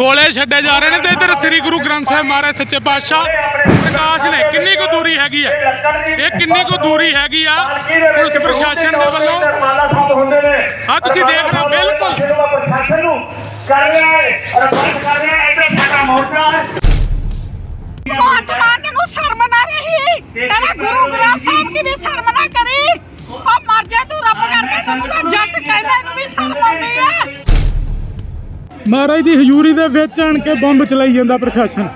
ਗੋਲੇ ਛੱਡੇ ਜਾ ਰਹੇ ਨੇ ਤੇ ਇੱਧਰ ਸ੍ਰੀ ਗੁਰੂ ਗ੍ਰੰਥ ਸਾਹਿਬ ਮਹਾਰਾਜ ਸੱਚੇ ਪਾਤਸ਼ਾਹ ਪ੍ਰਕਾਸ਼ ਨੇ ਕਿੰਨੀ ਕੁ ਦੂਰੀ ਹੈਗੀ ਆ? ਇਹ ਕਿੰਨੀ ਕੁ ਦੂਰੀ ਹੈਗੀ ਆ ਪੁਲਿਸ ਪ੍ਰਸ਼ਾਸਨ ਦੇ ਵੱਲੋਂ? ਮਾਲਾ ਤੁਸੀਂ ਦੇਖ ਰਹੇ ਹੋ, ਬਿਲਕੁਲ। ਪ੍ਰਸ਼ਾਸਨ ਨੂੰ ਕਰ ਰਿਹਾ ਹੈ ਔਰ ਬੰਦ ਕਰ ਰਿਹਾ ਹੈ ਇੱਧਰ ਸਾਡਾ ਮੋਰਚਾ ਹੈ ਭਗਵੰਤ ਮਾਨ ਨੂੰ ਸ਼ਰਮ ਨਾ ਰਹੀ। ਤੇਰਾ ਗੁਰੂ ਗ੍ਰੰਥ ਸਾਹਿਬ ਦੀ ਵੀ ਸ਼ਰਮ ਨਾ ਕਰੀ। ਉਹ ਮਰ ਜਾ ਤੂੰ ਰੱਬ ਕਰਕੇ ਤੈਨੂੰ ਤਾਂ ਜੱਟ ਕਹਿੰਦਾ ਇਹਨੂੰ ਵੀ ਸ਼ਰਮ ਆਉਂਦੀ ਹੈ ਮਹਾਰਾਜ ਦੀ ਹਜ਼ੂਰੀ ਦੇ ਵਿੱਚ ਆਣ ਕੇ ਬੰਬ ਚਲਾਈ ਜਾਂਦਾ ਪ੍ਰਸ਼ਾਸਨ।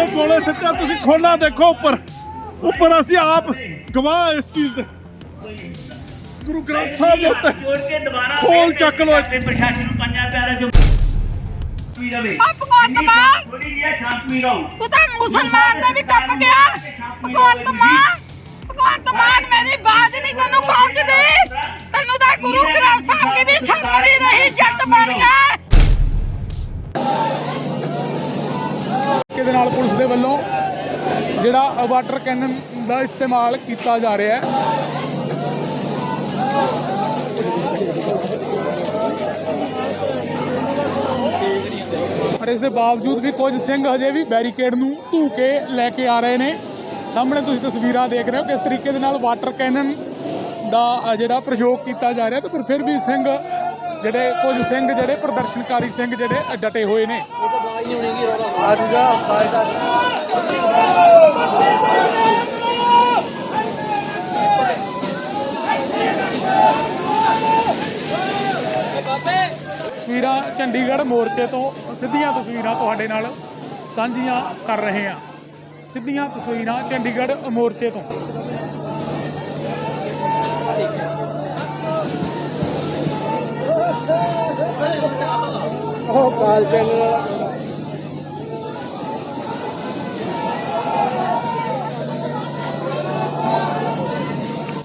ਇਹ ਗੋਲੇ ਸੱਚਾ ਤੁਸੀਂ ਖੋਲਾ ਦੇਖੋ ਉੱਪਰ। ਉੱਪਰ ਅਸੀਂ ਆਪ ਗਵਾਹ ਇਸ ਚੀਜ਼ ਦੇ। ਗੁਰੂ ਗ੍ਰੰਥ ਸਾਹਿਬ ਦੇ ਉੱਤੇ ਜੋੜ ਕੇ ਦੁਬਾਰਾ ਖੋਲ ਚੱਕ ਲਓ। ਤੇ ਪ੍ਰਸ਼ਾਸਨ ਨੂੰ ਪੰਜਾ ਪਿਆਰਾ ਜੋ ਵੀ ਰਵੇ ਆ ਭਗਵੰਤ ਮਾਨ! ਥੋੜੀ ਜਿਹੀ ਸ਼ਾਂਤਮਈ ਰਹੋ। ਤੂੰ ਤਾਂ ਮੁਸਲਮਾਨ ਦਾ ਵੀ ਟੱਪ ਗਿਆ। ਭਗਵੰਤ ਮਾਨ! ਭਗਵੰਤ ਮਾਨ ਮੇਰੀ ਬਾਤ ਨਹੀਂ ਤੈਨੂੰ ਪਹੁੰਚਦੀ। ਤੈਨੂੰ ਤਾਂ ਗੁਰੂ ਗ੍ਰੰਥ ਸਾਹਿਬ ਦੀ ਵੀ ਸ਼ਰਮ ਨਹੀਂ ਰਹੀ, ਜੱਟ ਬਣ ਗਿਆ ਦੇ ਨਾਲ ਪੁਲਿਸ ਦੇ ਵੱਲੋਂ ਜਿਹੜਾ ਵਾਟਰ ਕੈਨਨ ਦਾ ਇਸਤੇਮਾਲ ਕੀਤਾ ਜਾ ਰਿਹਾ ਹੈ। ਪਰ ਇਸ ਦੇ ਬਾਵਜੂਦ ਵੀ ਕੁਝ ਸਿੰਘ ਹਜੇ ਵੀ ਬੈਰੀਕੇਡ ਨੂੰ ਧੂ ਕੇ ਲੈ ਕੇ ਆ ਰਹੇ ਨੇ। ਸਾਹਮਣੇ ਤੁਸੀਂ ਤਸਵੀਰਾਂ ਦੇਖ ਰਹੇ ਹੋ ਕਿਸ ਤਰੀਕੇ ਦੇ ਨਾਲ ਵਾਟਰ ਕੈਨਨ ਦਾ ਜਿਹੜਾ ਪ੍ਰਯੋਗ ਕੀਤਾ ਜਾ ਰਿਹਾ ਤੇ ਪਰ ਫਿਰ ਵੀ ਸਿੰਘ ਜਿਹੜੇ ਕੁਝ ਸਿੰਘ ਜਿਹੜੇ ਪ੍ਰਦਰਸ਼ਨਕਾਰੀ ਸਿੰਘ ਜਿਹੜੇ ਡਟੇ ਹੋਏ ਨੇ। ਤਸਵੀਰਾਂ ਚੰਡੀਗੜ੍ਹ ਮੋਰਚੇ ਤੋਂ ਸਿੱਧੀਆਂ ਤਸਵੀਰਾਂ ਤੁਹਾਡੇ ਨਾਲ ਸਾਂਝੀਆਂ ਕਰ ਰਹੇ ਹਾਂ। ਸਿੱਧੀਆਂ ਤਸਵੀਰਾਂ ਚੰਡੀਗੜ੍ਹ ਮੋਰਚੇ ਤੋਂ।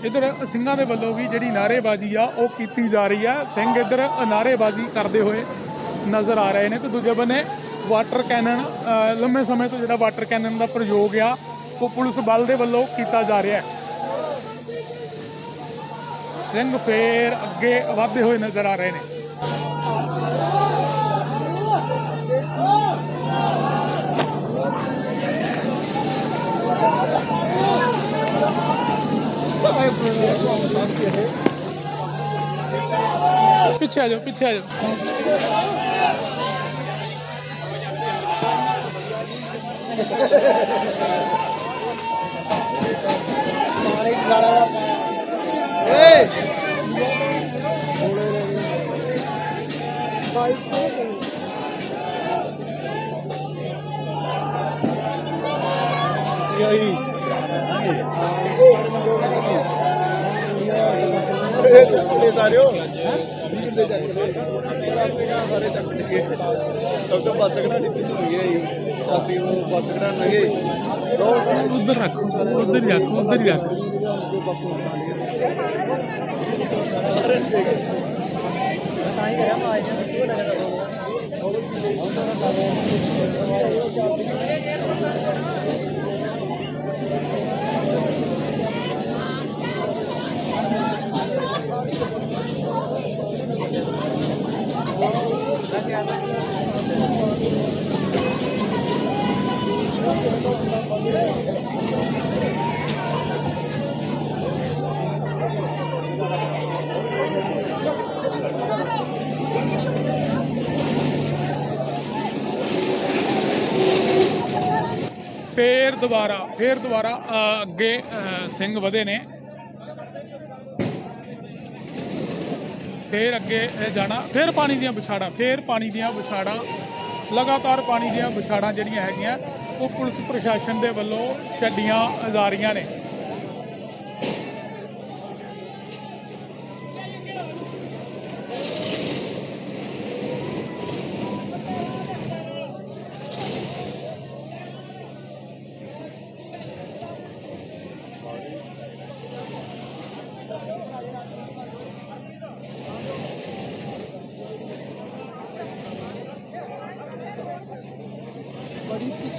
ਇਧਰ ਸਿੰਘਾਂ ਦੇ ਵੱਲੋਂ ਵੀ ਜਿਹੜੀ ਨਾਅਰੇਬਾਜ਼ੀ ਆ ਉਹ ਕੀਤੀ ਜਾ ਰਹੀ ਆ। ਸਿੰਘ ਇਧਰ ਨਾਅਰੇਬਾਜ਼ੀ ਕਰਦੇ ਹੋਏ ਨਜ਼ਰ ਆ ਰਹੇ ਨੇ ਤੇ ਦੂਜੇ ਬੰਨੇ ਵਾਟਰ ਕੈਨਨ ਲੰਮੇ ਸਮੇਂ ਤੋਂ ਜਿਹੜਾ ਵਾਟਰ ਕੈਨਨ ਦਾ ਪ੍ਰਯੋਗ ਆ, ਉਹ ਪੁਲਿਸ ਬਲ ਦੇ ਵੱਲੋਂ ਕੀਤਾ ਜਾ ਰਿਹਾ ਹੈ। ਸਿੰਘ ਫੇਰ ਅੱਗੇ ਵਧਦੇ ਹੋਏ ਨਜ਼ਰ ਆ ਰਹੇ ਨੇ। ਪਿੱਛੇ ਆ ਜਾਓ, ਪਿੱਛੇ ਆ ਜਾਓ। ਇਹ ਸਾਰਿਓ ਕਿੰਨੇ ਚੱਕ ਸਾਰੇ ਚੱਕ ਟਿਕੇ ਡਾਕਟਰ ਬੱਸ ਕਢਾ ਦਿੱਤੀ ਹੋ ਗਿਆ ਜੀ ਸਾਥੀ ਨੂੰ ਬੱਸ ਕਢਾ ਲਗੇ ਰੋ ਉਧਰ ਰੱਖੋ ਉਧਰ ਹੀ ਰੱਖੋ ਉਧਰ ਹੀ ਰੱਖੋ ਫੇਰ ਦੁਬਾਰਾ ਫੇਰ ਦੁਬਾਰਾ ਅੱਗੇ ਸਿੰਘ ਵਧੇ ਨੇ। ਫੇਰ ਅੱਗੇ ਇਹ ਜਾਣਾ, ਫੇਰ ਪਾਣੀ ਦੀਆਂ ਵਿਛਾੜਾਂ, ਫੇਰ ਪਾਣੀ ਦੀਆਂ ਵਿਛਾੜਾਂ, ਲਗਾਤਾਰ ਪਾਣੀ ਦੀਆਂ ਵਿਛਾੜਾਂ ਜਿਹੜੀਆਂ ਹੈਗੀਆਂ, ਉਹ ਪੁਲਿਸ ਪ੍ਰਸ਼ਾਸਨ ਦੇ ਵੱਲੋਂ ਛੱਡੀਆਂ ਜਾ ਰਹੀਆਂ ਨੇ।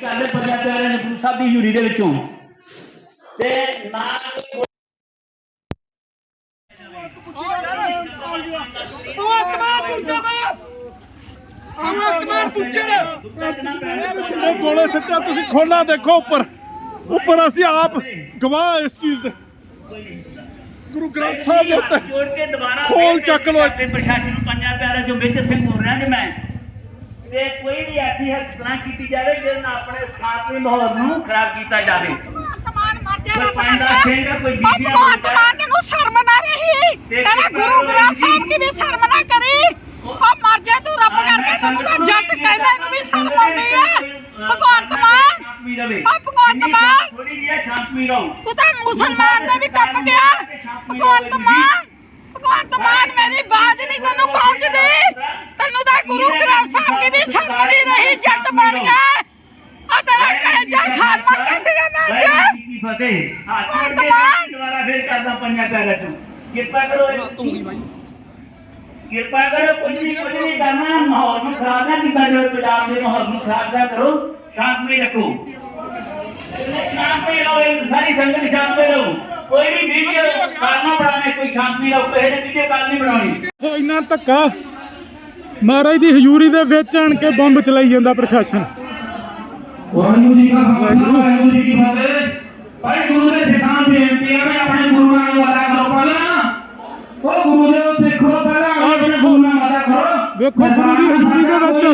ਕਰਦੇ ਪੰਜਾਂ ਪਿਆਰਿਆਂ ਨੇ ਗੁਰੂ ਸਾਹਿਬ ਦੀ ਹਜ਼ੂਰੀ ਦੇ ਵਿੱਚੋਂ। ਤੇ ਨਾ ਗੋਲੇ ਸਿੱਟਿਆ ਤੁਸੀਂ ਖੋਲਾ ਦੇਖੋ ਉੱਪਰ। ਉੱਪਰ ਅਸੀਂ ਆਪ ਗਵਾਹ ਇਸ ਚੀਜ਼ ਦੇ। ਗੁਰੂ ਗ੍ਰੰਥ ਸਾਹਿਬ ਦੇ ਉੱਤੇ ਖੋਲ ਚੱਕ ਤੇ ਪ੍ਰਸ਼ਾਸਨ ਨੂੰ ਪੰਜਾਂ ਪਿਆਰਿਆਂ ਚੋਂ ਵਿੱਚ ਸਿੰਘ ਬੋਲ ਰਿਹਾ ਜੀ ਮੈਂ। ਤੇ ਕੋਈ ਵੀ ਐਸੀ ਹਰਕਤਾਂ ਕੀਤੀ ਜਾਵੇ ਜਿਹਦੇ ਨਾਲ ਆਪਣੇ ਸਥਾਪਨੀ ਮਾਹੌਲ ਨੂੰ ਖਰਾਬ ਕੀਤਾ ਜਾਵੇ। ਭਗਵੰਤ ਮਾਨ ਮਰ ਜਾ ਕੋਈ ਰੱਬ ਪੰਡਾ ਕਰਦਾ ਸਿੰਘ ਕੋਈ ਉਹ ਬੀਬੀ ਭਗਵੰਤ ਮਾਨ ਤੈਨੂੰ ਸ਼ਰਮ ਨਾ ਰਹੀ। ਤੇਰਾ ਗੁਰੂ ਗ੍ਰੰਥ ਸਾਹਿਬ ਦੀ ਵੀ ਸ਼ਰਮ ਨਾ ਕਰੀ। ਉਹ ਮਰ ਜਾ ਤੂੰ ਰੱਬ ਕਰਕੇ ਤੈਨੂੰ ਤਾਂ ਜੱਟ ਕਹਿੰਦਾ ਇਹਨੂੰ ਵੀ ਸ਼ਰਮ ਆਉਂਦੀ ਆ ਭਗਵੰਤ ਮਾਨ। ਸ਼ਾਂਤਮਈ ਰਵੇ ਉਹ ਭਗਵੰਤ ਮਾਨ। ਥੋੜੀ ਜਿਹੀ ਸ਼ਾਂਤਮਈ ਰਹੋ ਤੂੰ ਤਾਂ ਮੁਸਲਮਾਨ ਦੇ ਵੀ ਟੱਪ ਗਿਆ। ਭਗਵੰਤ ਮਾਨ। ਭਗਵੰਤ ਮਾਨ ਮੇਰੀ ਬਾਜ ਨਹੀਂ ਤੈਨੂੰ ਪਹੁੰਚਦੀ। ਤੈਨੂੰ ਤਾਂ ਗੁਰੂ ਗ੍ਰੰਥ ਸਾਹਿਬ ਦੀ ਵੀ ਸ਼ਰਮ ਨਹੀਂ ਰਹੀ, ਜੱਟ ਬਣ ਗਿਆ ਆ ਤੇਰਾ ਕਲੇਜਾ ਖਾਰਮਾ ਕੱਢਿਆ ਨਾ ਜੀ ਫਤਿਹ ਹੱਥ ਭਗਵੰਤ ਮਾਨ। ਦੁਬਾਰਾ ਫੇਰ ਕਰਦਾ ਪੰਜਾਂ ਪਿਆਰਿਆਂ ਚੋਂ ਕਿਰਪਾ ਕਰੋ ਕਿਰਪਾ ਕਰੋ ਕੁਝ ਨਹੀਂ ਕੁਝ ਨਹੀਂ ਕਰਨਾ, ਮਾਹੌਲ ਨੂੰ ਖਰਾਬ ਨਾ ਕੀਤਾ ਜਾਵੇ, ਪੰਜਾਬ ਦੇ ਮਾਹੌਲ ਨੂੰ ਖਰਾਬ ਨਾ ਕਰੋ ਸ਼ਾਂਤਮਈ ਰੱਖੋ। ਸ਼ਾਂਤਮਈ ਰਹੋ ਸਾਰੀ ਸੰਗਤ ਸ਼ਾਂਤਮਈ ਰਹੋ। ਕੋਈ ਵੀ ਵੀਡੀਓ ਕਾਰਨਾ ਬਣਾਣੇ ਕੋਈ ਸ਼ਾਂਤਮਈ ਰਹੋ ਕਿਸੇ ਨੇ ਵੀਡੀਓ ਕਾਲ ਨਹੀਂ ਬਣਾਉਣੀ। ਇੰਨਾ ਧੱਕਾ। ਮਹਾਰਾਜ ਦੀ ਹਜ਼ੂਰੀ ਦੇ ਵਿੱਚ ਆਣ ਕੇ ਬੰਬ ਚਲਾਈ ਜਾਂਦਾ ਪ੍ਰਸ਼ਾਸਨ। ਵਾਹਿਗੁਰੂ ਜੀ ਕਾ ਖਾਲਸਾ ਵਾਹਿਗੁਰੂ। ਜੀ ਕੀ ਫਤਿਹ। ਭਾਈ ਗੁਰੂ ਦੇ ਸਿੱਖਾਂ ਦੀ ਹੈ ਵੀ ਆਪਣੇ ਗੁਰੂ ਨਾਲ ਵਾਦਾ ਕਰੋ ਪਹਿਲਾਂ। ਉਹ ਗੁਰੂ ਦੇ ਸਿੱਖੋ ਪਹਿਲਾਂ ਆਪਣੇ ਗੁਰੂ ਨਾਲ ਵਾਦਾ ਕਰੋ। ਵੇਖੋ ਗੁਰੂ ਦੀ ਹਜ਼ੂਰੀ ਦੇ ਵਿੱਚ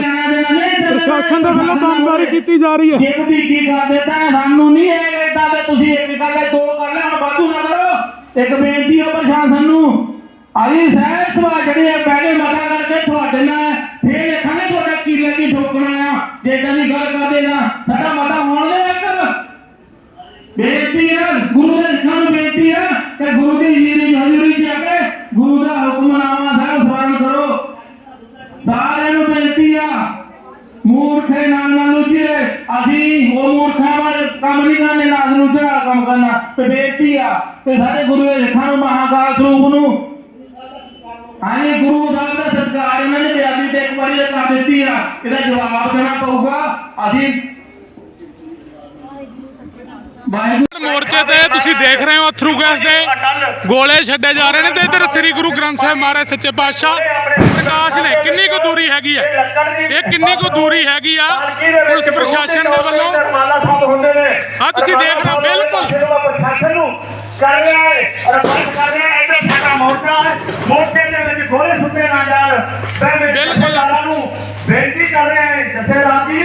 ਪ੍ਰਸ਼ਾਸਨ ਦੇ ਵੱਲੋਂ ਬੰਬਬਾਰੀ ਕੀਤੀ ਜਾ ਰਹੀ ਹੈ। ਜੇ ਤੁਸੀਂ ਕੀ ਕਰਦੇ ਤਾਂ ਸਾਨੂੰ ਨਹੀਂ ਇੱਕ ਬੇਨਤੀ ਹੈ ਪ੍ਰਸ਼ਾਸਨ ਨੂੰ। ਆਈ ਸਹਿਬ ਸਭਾ ਜਿਹੜੀ ਹੈ ਬਹਿ ਮਤਾ ਕਰਕੇ ਤੁਹਾਡੇ ਨਾਲ ਫੇਰ ਦੇਖਾਂਗੇ ਤੁਹਾਡਾ ਕੀ ਲੱਗੀ ਠੋਕਣਾ ਆ। ਜੇ ਇਦਾਂ ਦੀ ਗੱਲ ਕਰਦੇ ਨਾ ਸਾਡਾ ਮਤਾ ਹੋਣ ਦੇ ਇੱਕ ਬੇਨਤੀ ਹੈ ਗੁਰੂ ਦੇ ਸਿੱਖਾਂ ਬੇਨਤੀ ਹੈ ਕਿ ਗੁਰੂ ਦੀ ਹਜ਼ੂਰੀ ਹਜ਼ੂਰੀ ਚ ਆ ਕੇ ਗੁਰੂ ਦਾ ਹੁਕਮਨਾਮਾ ਸਾਹਿਬ ਸਵਰਨ ਕਰੋ। ਸਾਰਿਆਂ ਨੂੰ ਬੇਨਤੀ ਆ, ਮੂਰਖੇ ਨਾਲ ਨਾ ਲੁੱਝੇ ਅਸੀਂ ਉਹ ਮੂਰਖਾਂ ਵਾਲੇ ਕੰਮ ਨਹੀਂ ਕਰਨੇ ਨਾਲ ਲੁੱਝਣਾ ਕੰਮ ਕਰਨਾ। ਤੇ ਬੇਨਤੀ ਆ ਤੇ ਸਾਡੇ ਗੁਰੂ ਦੇ ਸਿੱਖਾਂ ਨੂੰ ਮਹਾਕਾਲ ਸਰੂਪ ਨੂੰ। ਹਾਂਜੀ ਗੁਰੂ ਸਾਹਿਬ ਦਾ ਸਤਿਕਾਰ ਇਹਨਾਂ ਨੇ ਬਿਆਨੀ ਤੇ ਇੱਕ ਵਾਰੀ ਕਰ ਦਿੱਤੀ ਆ। ਇਹਦਾ ਜਵਾਬ ਦੇਣਾ ਪਊਗਾ। ਅਸੀਂ ਮੋਰਚੇ ਤੇ ਤੁਸੀਂ ਦੇਖ ਰਹੇ ਹੋ ਅਥਰੂ ਗੈਸ ਦੇ ਗੋਲੇ ਛੱਡੇ ਜਾ ਰਹੇ ਨੇ ਤੇ ਇੱਧਰ ਸ੍ਰੀ ਗੁਰੂ ਗ੍ਰੰਥ ਸਾਹਿਬ ਮਹਾਰਾਜ ਸੱਚੇ ਪਾਤਸ਼ਾਹ ਪ੍ਰਕਾਸ਼ ਨੇ ਕਿੰਨੀ ਕੁ ਦੂਰੀ ਹੈਗੀ ਹੈ ਇਹ ਕਿੰਨੀ ਕੁ ਦੂਰੀ ਹੈਗੀ ਆ ਪੁਲਿਸ ਪ੍ਰਸ਼ਾਸਨ ਦੇ ਵੱਲੋਂ? ਹਾਂ, ਤੁਸੀਂ ਦੇਖ ਰਹੇ ਹੋ, ਬਿਲਕੁਲ। ਕਰ ਰਿਹਾ ਹੈ ਔਰ ਬੰਦ ਕਰ ਰਿਹਾ ਹੈ ਇੱਥੇ ਸਾਡਾ ਮੋਰਚਾ ਮੋਰਚੇ ਦੇ ਵਿੱਚ ਗੋਲੇ ਸੁੱਟੇ ਨਾ ਜਾਣ। ਮੈਂ ਬਿਲਕੁਲ। ਜਥੇਦਾਰਾਂ ਨੂੰ ਬੇਨਤੀ ਕਰ ਰਿਹਾ ਹੈ ਜਥੇਦਾਰ ਜੀ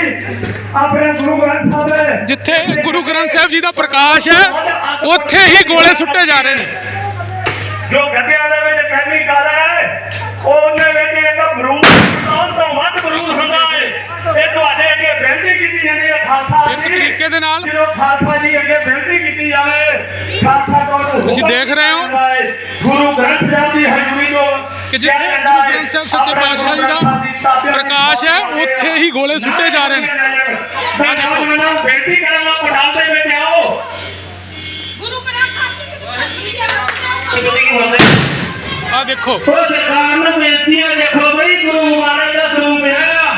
ਆਪਣੇ ਗੁਰੂ ਗ੍ਰੰਥ ਸਾਹਿਬ ਦੇ ਜਿੱਥੇ ਗੁਰੂ ਗ੍ਰੰਥ ਸਾਹਿਬ ਜੀ ਦਾ ਪ੍ਰਕਾਸ਼ ਹੈ ਉੱਥੇ ਹੀ ਗੋਲੇ ਸੁੱਟੇ ਜਾ ਰਹੇ ਨੇ। ਜੋ ਗੱਦਿਆਂ ਦੇ ਵਿੱਚ ਕੈਮੀਕਲ ਹੈ ਉਹਦੇ ਵਿੱਚ ਇੱਕ ਬਰੂਦ ਸਭ ਤੋਂ ਵੱਧ ਬਰੂਦ ਹੁੰਦਾ ਹੈ। ਇਹ ਤੁਹਾਡੇ ਅੱਗੇ ਬੇਨਤੀ ਕੀਤੀ ਜਾਂਦੀ ਹੈ ਖਾਲਸਾ ਜੀ। ਤਰੀਕੇ ਦੇ ਨਾਲ। ਜਦੋਂ ਖਾਲਸਾ ਜੀ ਅੱਗੇ ਬੇਨਤੀ ਕੀਤੀ ਜਾਵੇ ਖਾਲਸਾ ਕੋਲ ਤੁਸੀਂ ਦੇਖ ਰਹੇ ਹੋ ਗੁਰੂ ਗ੍ਰੰਥ ਸਾਹਿਬ ਦੀ ਹਜ਼ੂਰੀ ਤੋਂ ਕਿ ਜਿੱਥੇ ਗੁਰੂ ਗ੍ਰੰਥ ਸਾਹਿਬ ਸੱਚੇ ਪਾਤਸ਼ਾਹ ਜੀ ਦਾ ਪ੍ਰਕਾਸ਼ ਹੈ ਉੱਥੇ ਹੀ ਗੋਲੇ ਸੁੱਟੇ ਜਾ ਰਹੇ ਨੇ ਮੈਂ ਤੁਹਾਨੂੰ ਬੇਨਤੀ ਕਰਾਂਗਾ ਪੰਡਾਲ ਦੇ ਵਿੱਚ ਆਓ ਗੁਰੂ ਗ੍ਰੰਥ ਸਾਹਿਬ ਦੀ ਵੀ ਸ਼ਰਮ ਨਹੀਂ ਕਰਦਾ ਕਿਤੇ ਕੀ ਹੋਵੇ ਆ ਦੇਖੋ ਉਹ ਸਰਕਾਰ ਨੂੰ ਬੇਨਤੀ ਹੈ ਦੇਖੋ ਬਈ ਗੁਰੂ ਮਹਾਰਾਜ ਦਾ ਸਰੂਪ ਹੈਗਾ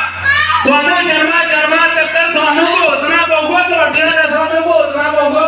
ਤੁਹਾਨੂੰ ਜਰਮਾ ਜਰਮਾ ਚੱਕਰ ਤੁਹਾਨੂੰ ਭੋਗਣਾ ਪਊਗਾ ਤੁਹਾਡੇ ਨਾਲ ਤੁਹਾਨੂੰ ਭੋਗਣਾ ਪਊਗਾ